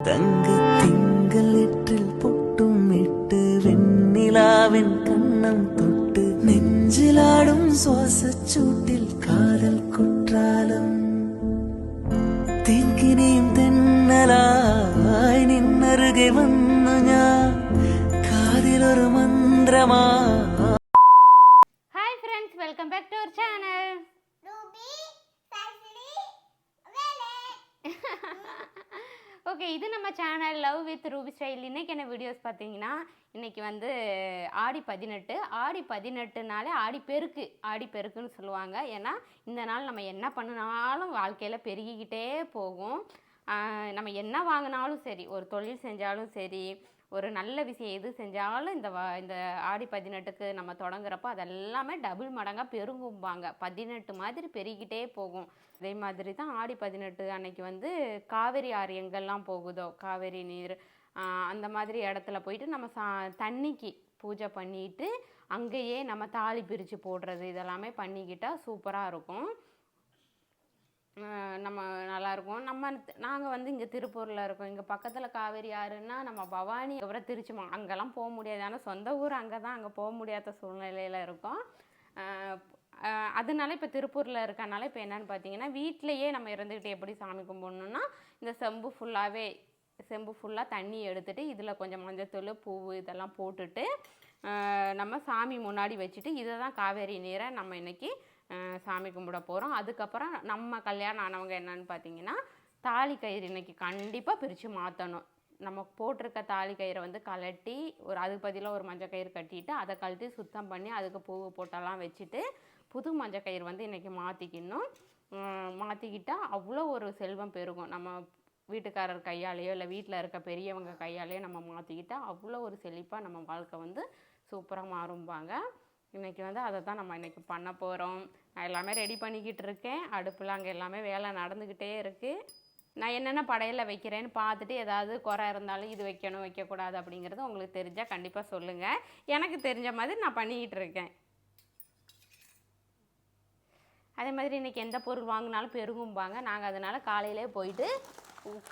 தங்க திங்கள் எற்றில் பொட்டும் இட்டு வெண்ணிலாவின் கண்ணம் தொட்டு நெஞ்சிலாடும் சுவாசச் சூட்டில் காதல் குற்றாலம் തെങ്കിനെയും തെന്നലായി നിന്നരുകെ വന്നു ഞാൻ കാതിലൊരു മന്ത്രമാ இது நம்ம channel love with Ruby style இன்னைக்கு என்ன வீடியோஸ் பார்த்தீங்கன்னா இன்னைக்கு வந்து ஆடி பதினெட்டு. ஆடி பதினெட்டுனாலே ஆடி பெருக்கு. ஆடி பெருக்குன்னு சொல்லுவாங்க. ஏன்னா இந்த நாள் நம்ம என்ன பண்ணினாலும் வாழ்க்கையில் பெருகிக்கிட்டே போகும். நம்ம என்ன வாங்கினாலும் சரி ஒரு தொழில் செஞ்சாலும் சரி ஒரு நல்ல விஷயம் எது செஞ்சாலும் இந்த வ இந்த ஆடி பதினெட்டுக்கு நம்ம தொடங்குறப்போ அதெல்லாமே டபுள் மடங்காக பெருங்கும்பாங்க. பதினெட்டு மாதிரி பெருகிட்டே போகும். அதே மாதிரி தான் ஆடி பதினெட்டு அன்னைக்கு வந்து காவேரி ஆறு எங்கெல்லாம் போகுதோ காவேரி நீர் அந்த மாதிரி இடத்துல போயிட்டு நம்ம சா தண்ணிக்கு பூஜை பண்ணிட்டு அங்கேயே நம்ம தாலி பிரித்து போடுறது இதெல்லாமே பண்ணிக்கிட்டால் சூப்பராக இருக்கும். நம்ம நல்லா இருக்கும் நம்ம நாங்கள் வந்து இங்கே திருப்பூரில் இருக்கோம். இங்கே பக்கத்தில் காவேரி ஆறுன்னா நம்ம பவானி அப்புறம் திருச்சி மா அங்கெல்லாம் போக முடியாது. ஆனால் சொந்த ஊர் அங்கே தான் அங்கே போக முடியாத சூழ்நிலையில் இருக்கோம். அதனால இப்போ திருப்பூரில் இருக்கனால இப்போ என்னன்னு பார்த்தீங்கன்னா வீட்டிலையே நம்ம இருந்துக்கிட்டு எப்படி சாமி கும்பிடணும்னா இந்த செம்பு ஃபுல்லாகவே செம்பு ஃபுல்லாக தண்ணி எடுத்துகிட்டு இதில் கொஞ்சம் மஞ்சத்தூள் பூ இதெல்லாம் போட்டுட்டு நம்ம சாமி முன்னாடி வச்சுட்டு இதை தான் காவேரி நீரை நம்ம இன்னைக்கு சாமி கும்பிட போகிறோம் அதுக்கப்புறம் நம்ம கல்யாணம் ஆனவங்க என்னன்னு பார்த்தீங்கன்னா தாலி கயிறு இன்னைக்கு கண்டிப்பாக பிரித்து மாற்றணும் நம்ம போட்டிருக்க தாலி கயிறை வந்து கலட்டி ஒரு அதுக்கு பதிலாக ஒரு மஞ்சள் கயிறு கட்டிட்டு அதை கழட்டி சுத்தம் பண்ணி அதுக்கு பூவு போட்டெல்லாம் வச்சுட்டு புது மஞ்சள் கயிறு வந்து இன்றைக்கி மாற்றிக்கணும் மாற்றிக்கிட்டால் அவ்வளோ ஒரு செல்வம் பெருகும். நம்ம வீட்டுக்காரர் கையாலேயோ இல்லை வீட்டில் இருக்க பெரியவங்க கையாலேயோ நம்ம மாற்றிக்கிட்டால் அவ்வளோ ஒரு செழிப்பாக நம்ம வாழ்க்கை வந்து சூப்பராக மாறும்பாங்க. இன்றைக்கி வந்து அதை தான் நம்ம இன்றைக்கி பண்ண போகிறோம் நான் எல்லாமே ரெடி பண்ணிக்கிட்டு இருக்கேன். அடுப்பில் அங்கே எல்லாமே வேலை நடந்துக்கிட்டே இருக்குது நான் என்னென்ன படையில் வைக்கிறேன்னு பார்த்துட்டு ஏதாவது குறை இருந்தாலும் இது வைக்கணும் வைக்கக்கூடாது அப்படிங்கிறது உங்களுக்கு தெரிஞ்சால் கண்டிப்பாக சொல்லுங்கள் எனக்கு தெரிஞ்ச மாதிரி நான் பண்ணிக்கிட்டு இருக்கேன். அதே மாதிரி இன்றைக்கி எந்த பொருள் வாங்கினாலும் பெருகும்பாங்க. நாங்கள் அதனால் காலையிலே போயிட்டு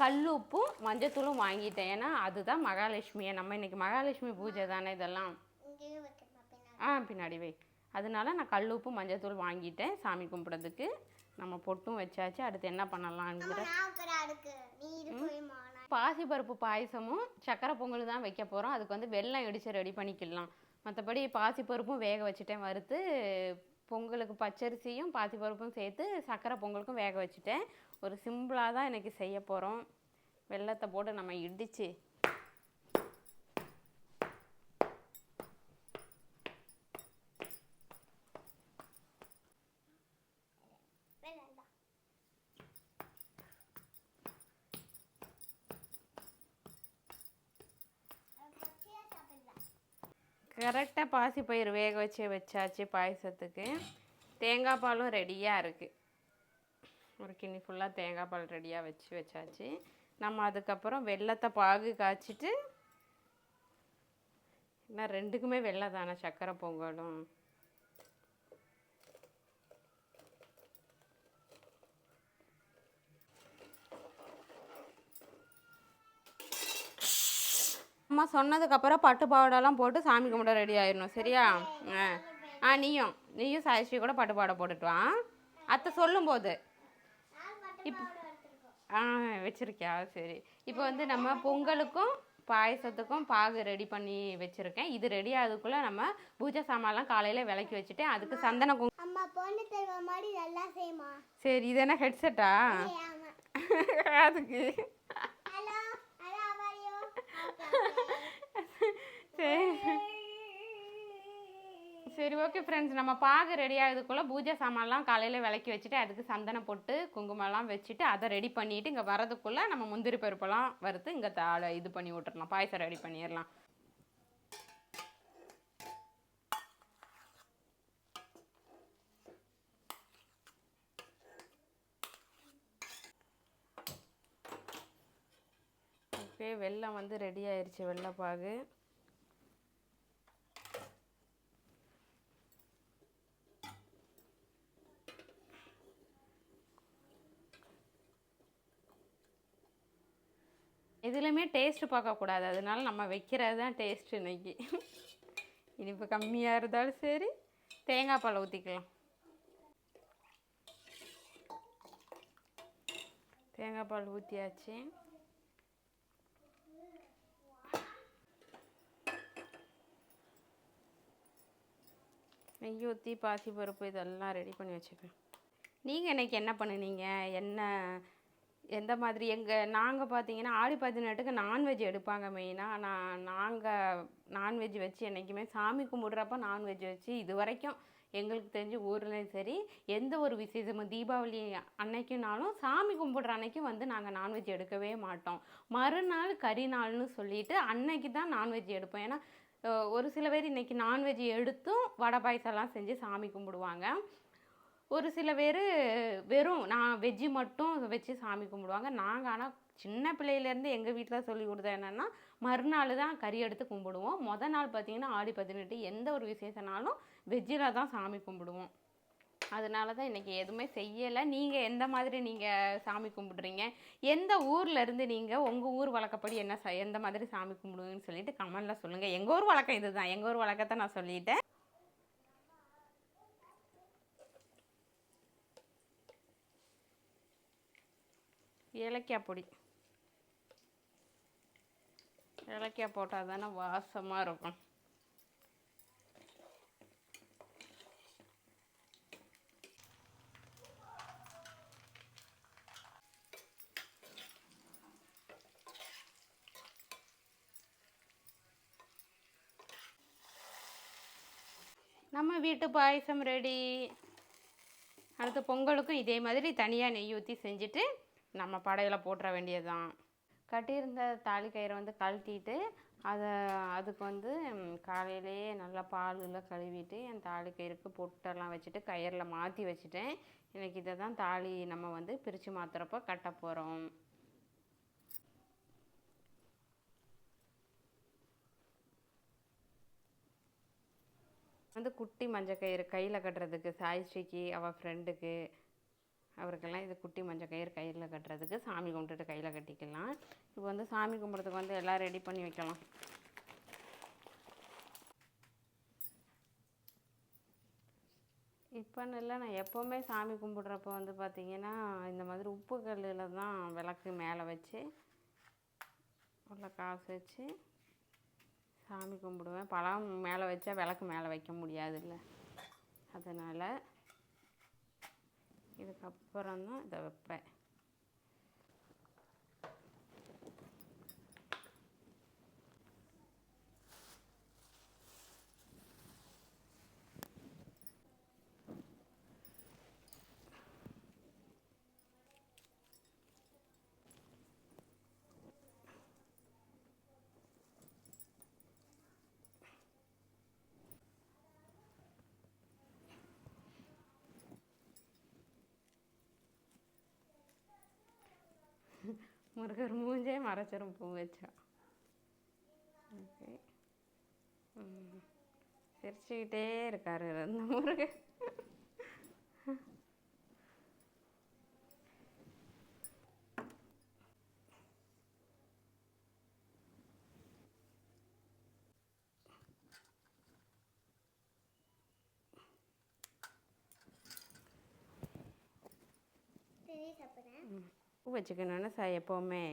கல் உப்பும் மஞ்சத்தூளும் வாங்கிட்டேன். ஏன்னா அதுதான் மகாலட்சுமியை. நம்ம இன்றைக்கி மகாலட்சுமி பூஜை தானே இதெல்லாம். ஆ பின்னாடி வை. அதனால நான் கல் உப்பு மஞ்சத்தூள் வாங்கிட்டேன். சாமி கும்பிட்றதுக்கு நம்ம பொட்டும் வச்சாச்சு. அடுத்து என்ன பண்ணலாங்கிற பாசிப்பருப்பு பாயசமும் சக்கரை பொங்கல் தான் வைக்க போகிறோம் அதுக்கு வந்து வெல்லம் இடித்து ரெடி பண்ணிக்கலாம். மற்றபடி பாசிப்பருப்பும் வேக வச்சுட்டேன். வறுத்து பொங்கலுக்கு பச்சரிசியும் பாசிப்பருப்பும் சேர்த்து சக்கரை பொங்கலுக்கும் வேக வச்சுட்டேன். ஒரு சிம்பிளாக தான் இன்னைக்கு செய்ய போகிறோம் வெல்லத்தை போட்டு நம்ம இடித்து கரெக்டாக பாசிப்பயிறு வேக வச்சு வச்சாச்சு பாயசத்துக்கு. தேங்காய் பாலும் ரெடியாக இருக்குது ஒரு கிண்ணி ஃபுல்லாக தேங்காய் பால் ரெடியாக வச்சு வச்சாச்சு. நம்ம அதுக்கப்புறம் வெள்ளத்தை பாகு காய்ச்சிட்டு ஏன்னா ரெண்டுக்குமே வெள்ளை தானே சக்கரை பொங்கலும். அம்மா சொன்னதுக்கப்புறம் பட்டு பாவாடெல்லாம் போட்டு சாமி கும்பிட ரெடி ஆயிடணும். சரியா? ஆ. ஆ நீயும். நீயும் சாயஸ்ரீ கூட பட்டு பாவாடை போட்டுட்டு வா. அத்தை சொல்லும்போது. இப்போ ஆ வச்சிருக்கியா? சரி. இப்போ வந்து நம்ம பொங்கலுக்கும் பாயசத்துக்கும் பாகு ரெடி பண்ணி வச்சுருக்கேன். இது ரெடி ஆகுதுக்குள்ளே நம்ம பூஜை சாமான்லாம் காலையில் விளக்கி வச்சுட்டு அதுக்கு சந்தன குங்கு அம்மா பொண்ணு தருவ மாதிரி நல்லா செய்யுமா சரி இது என்ன ஹெட்செட்டா அதுக்கு. சரி சரி ஓகே ஃப்ரெண்ட்ஸ் நம்ம பாகு ரெடி ஆகுதுக்குள்ளே பூஜை சாமான்லாம் காலையில் விளக்கி வச்சுட்டு அதுக்கு சந்தனம் போட்டு குங்குமம்லாம் வச்சுட்டு அதை ரெடி பண்ணிவிட்டு இங்கே வரதுக்குள்ளே நம்ம முந்திரி பருப்பெல்லாம் வறுத்து இங்கே தாளை இது பண்ணி விட்டுறலாம். பாயசம் ரெடி பண்ணிடலாம். ஓகே வெள்ளம் வந்து ரெடி ஆயிடுச்சு வெள்ளைப்பாகு. எதுலையுமே டேஸ்ட்டு பார்க்கக்கூடாது அதனால நம்ம வைக்கிறது தான் டேஸ்ட் இன்னைக்கு. இனிப்பு கம்மியாக இருந்தாலும் சரி தேங்காய் பால் ஊற்றிக்கலாம் தேங்காய் பால் ஊற்றியாச்சு நெய் ஊற்றி பாசி பருப்பு இதெல்லாம் ரெடி பண்ணி வச்சுக்கேன் நீங்கள் இன்றைக்கி என்ன பண்ணுனீங்க? என்ன எந்த மாதிரி? எங்கள் நாங்கள் பார்த்தீங்கன்னா ஆடி பதினெட்டுக்கு நான்வெஜ் எடுப்பாங்க மெயினாக நான் நாங்கள் நான்வெஜ் வச்சு என்றைக்குமே சாமி கும்பிட்றப்ப நான்வெஜ் வச்சு இது வரைக்கும் எங்களுக்கு தெரிஞ்சு ஊர்லேயும் சரி எந்த ஒரு விசேஷமும் தீபாவளி அன்னைக்குனாலும் சாமி கும்பிட்ற அன்னைக்கு வந்து நாங்கள் நான்வெஜ் எடுக்கவே மாட்டோம். மறுநாள் கறி நாள்னு சொல்லிட்டு அன்னைக்கு தான் நான்வெஜ் எடுப்போம். ஏன்னா ஒரு சில பேர் இன்னைக்கு நான்வெஜ் எடுத்தும் வடை பாயசம்லாம் செஞ்சு சாமி கும்பிடுவாங்க. ஒரு சில பேர் வெறும் நான் வெஜ்ஜு மட்டும் வச்சு சாமி கும்பிடுவாங்க. நாங்கள் ஆனால் சின்ன பிள்ளையிலேருந்து எங்கள் வீட்டில் சொல்லி கொடுத்தது என்னென்னா மறுநாள் தான் கறி எடுத்து கும்பிடுவோம். மொதல் நாள் பார்த்தீங்கன்னா ஆடி பதினெட்டு எந்த ஒரு விசேஷனாலும் வெஜ்ஜில் தான் சாமி கும்பிடுவோம். அதனால தான் இன்றைக்கி எதுவுமே செய்யலை. நீங்கள் எந்த மாதிரி நீங்கள் சாமி கும்பிடுறீங்க? எந்த ஊர்லேருந்து நீங்கள் உங்கள் ஊர் வழக்கப்படி என்ன எந்த மாதிரி சாமி கும்பிடுவீங்கன்னு சொல்லிட்டு கமெண்டில் சொல்லுங்கள் எங்கள் ஊர் வழக்கம் இது தான் எங்கள் ஊர் வழக்கத்தை நான் சொல்லிட்டேன். ஏலக்காய் பொடி. ஏலக்காய் போட்டால் தானே வாசமாக இருக்கும். நம்ம வீட்டு பாயசம் ரெடி. அடுத்து பொங்கலுக்கும் இதே மாதிரி தனியாக நெய் ஊற்றி செஞ்சுட்டு நம்ம படையில் போட்டுற வேண்டியது தான் கட்டியிருந்த தாலி கயிறை வந்து கழட்டிட்டு அதை அதுக்கு வந்து காலையிலேயே நல்லா பாலில் கழுவிட்டு என் தாலி கயிறுக்கு பொட்டெல்லாம் வச்சுட்டு கயிறில் மாற்றி வச்சுட்டேன். இன்னைக்கு இதை தான் தாலி நம்ம வந்து பிரித்து மாற்றுறப்போ கட்ட போகிறோம் வந்து குட்டி மஞ்சள் கயிறு கையில் கட்டுறதுக்கு சாய்ஸ்ரீக்கு அவள் ஃப்ரெண்டுக்கு அவருக்கெல்லாம் இது குட்டி மஞ்சள் கயிறு கையில் கட்டுறதுக்கு சாமி கும்பிட்டுட்டு கையில் கட்டிக்கலாம். இப்போ வந்து சாமி கும்பிட்றதுக்கு வந்து எல்லாம் ரெடி பண்ணி வைக்கலாம். இப்போன்னு இல்லை நான் எப்போவுமே சாமி கும்பிட்றப்ப வந்து பார்த்திங்கன்னா இந்த மாதிரி உப்பு கல்லில் தான் விளக்கு மேலே வச்சு உள்ள காசு வச்சு சாமி கும்பிடுவேன். பழம் மேலே வச்சா விளக்கு மேலே வைக்க முடியாதுல்ல. அதனால் இதுக்கப்புறம் தான் இதை வைப்பேன். முருகர் மூஞ்சே மறைச்சிரும் பூ வச்சா. ஓகே. சிரிச்சுக்கிட்டே இருக்காரு இந்த முருகர். சரி சாப்பிட்றேன் பூ வச்சுக்கணும்னு ச எப்போவுமே.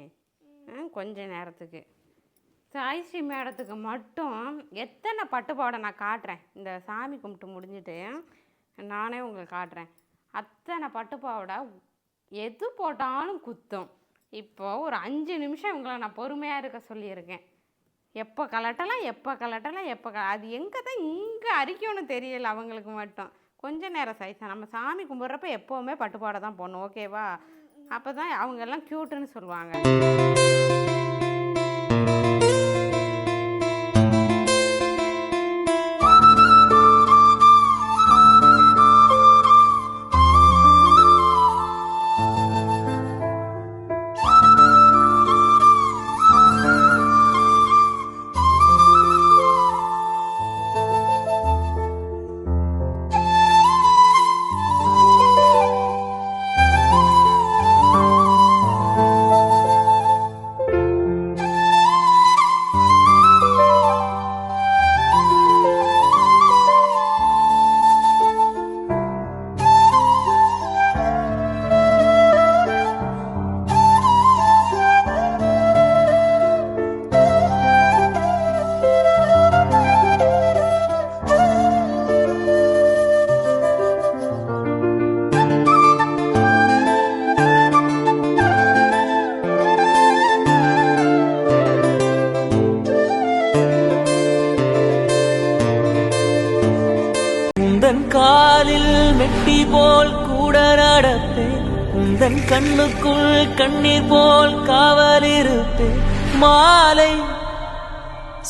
கொஞ்ச நேரத்துக்கு. சாய்ஸ்ரீ மேடத்துக்கு மட்டும் எத்தனை பட்டுப்பாடை நான் காட்டுறேன்? இந்த சாமி கும்பிட்டு முடிஞ்சிட்டு நானே உங்களுக்கு காட்டுறேன். அத்தனை பட்டுப்பாவடை எது போட்டாலும் குத்தும். இப்போ ஒரு அஞ்சு நிமிஷம் இவங்களை நான் பொறுமையாக இருக்க சொல்லியிருக்கேன். எப்போ கலட்டலாம் எப்போ கலட்டலாம் எப்போ க அது எங்கே தான் இங்கே அரிக்கும்னு தெரியல அவங்களுக்கு மட்டும். கொஞ்ச நேரம் சைஸாக நம்ம சாமி கும்பிட்றப்ப எப்போவுமே பட்டுப்பாடை தான் போடணும். ஓகேவா அப்போ தான் அவங்கெல்லாம் க்யூட்டுன்னு சொல்லுவாங்க. கண்ணுக்குள் கண்ணீர் போல் காவலிருப்பேன் மாலை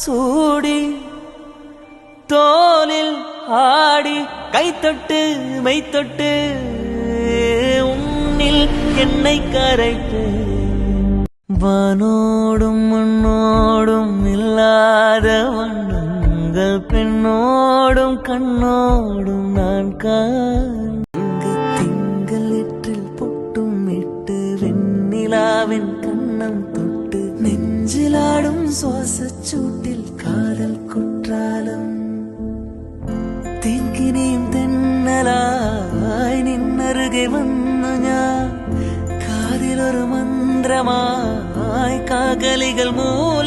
சூடி தோலில் ஆடி கைத்தொட்டு மெய்த்தொட்டு உன்னில் என்னை கரைப்பேன் வானோடும் மண்ணோடும் இல்லாத வண்ணங்கள் பெண்ணோடும் கண்ணோடும் நான் காண் வெண்ணிலாவின் கண்ணம் தொட்டு நெஞ்சிலாடும் சுவாசச் சூட்டில் காதல் குற்றாலம் തെങ്കിനെയും തെന്നലായി നിന്നരുകെ വന്നു ഞാൻ കാതിലൊരു മന്ത്രമായി കാകലികൾ മൂലവേ